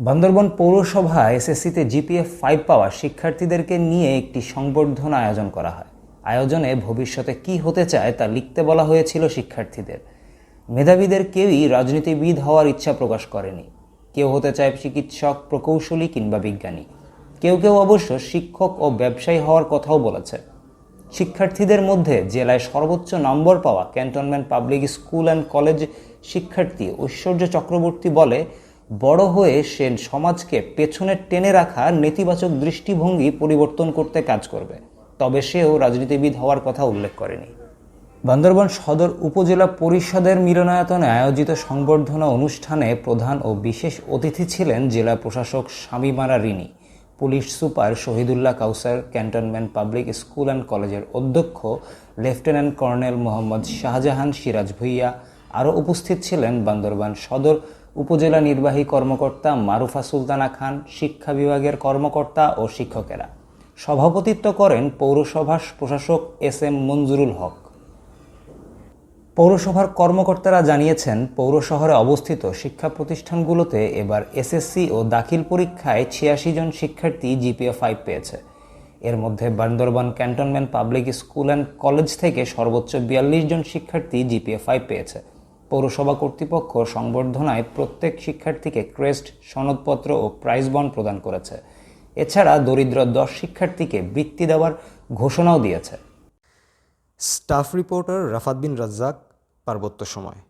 বান্দরবন পৌরসভা এসএসসিতে GPF five পাওয়া শিক্ষার্থীদেরকে নিয়ে একটি সংবর্ধনা আয়োজন করা হয়। আয়োজনে ভবিষ্যতে কি হতে চায় তা লিখতে বলা হয়েছিল শিক্ষার্থীদের। মেধাবীদের কেউই রাজনীতিবিদ হওয়ার ইচ্ছা প্রকাশ করেনি। কেউ হতে চায় চিকিৎসক, প্রকৌশলী কিংবা বিজ্ঞানী। কেউ কেউ অবশ্য শিক্ষক ও ব্যবসায়ী হওয়ার কথাও বলেছে। শিক্ষার্থীদের মধ্যে জেলায় সর্বোচ্চ নম্বর পাওয়া cantonment public school and college শিক্ষার্থী ঐশ্বর্য চক্রবর্তী বলে বড় হয়ে সে সমাজকে পেছনে টেনে রাখা নেতিবাচক দৃষ্টিভঙ্গি পরিবর্তন করতে কাজ করবে। তবে সেও রাজনীতিবিদ হওয়ার কথা উল্লেখ করেনি। বান্দরবান সদর উপজেলা পরিষদের মিলনায়তনে আয়োজিত সংবর্ধনা অনুষ্ঠানে প্রধান ও বিশেষ অতিথি ছিলেন জেলা প্রশাসক Shamimara Rini, police super Shahidullah Kausar, cantonment public school and কলেজের অধ্যক্ষ লেফটেন্যান্ট কর্নেল মোহাম্মদ শাহজাহান সিরাজ ভুইয়া, আরও উপস্থিত ছিলেন বান্দরবান সদর উপজেলা নির্বাহী কর্মকর্তা মারুফা সুলতানা খান, শিক্ষা বিভাগের কর্মকর্তা ও শিক্ষকেরা। সভাপতিত্ব করেন পৌরসভা প্রশাসক এস এম মঞ্জুরুল হক। পৌরসভার কর্মকর্তারা জানিয়েছেন পৌর শহরে অবস্থিত শিক্ষা প্রতিষ্ঠানগুলোতে এবার এসএসসি ও দাখিল পরীক্ষায় ছিয়াশি জন শিক্ষার্থী জিপিএ ফাইভ পেয়েছে। এর মধ্যে Bandarban cantonment public school and college থেকে সর্বোচ্চ বিয়াল্লিশ জন শিক্ষার্থী জিপিএ ফাইভ পেয়েছে। পৌরসভা কর্তৃপক্ষ সংবর্ধনায় প্রত্যেক শিক্ষার্থীকে ক্রেস্ট, সনদপত্র ও প্রাইজ বন্ড প্রদান করেছে। এছাড়া দরিদ্র দশ শিক্ষার্থীকে বৃত্তি দেওয়ার ঘোষণাও দিয়েছে। Staff reporter Rafat Bin Razzak, Parbatya Samay.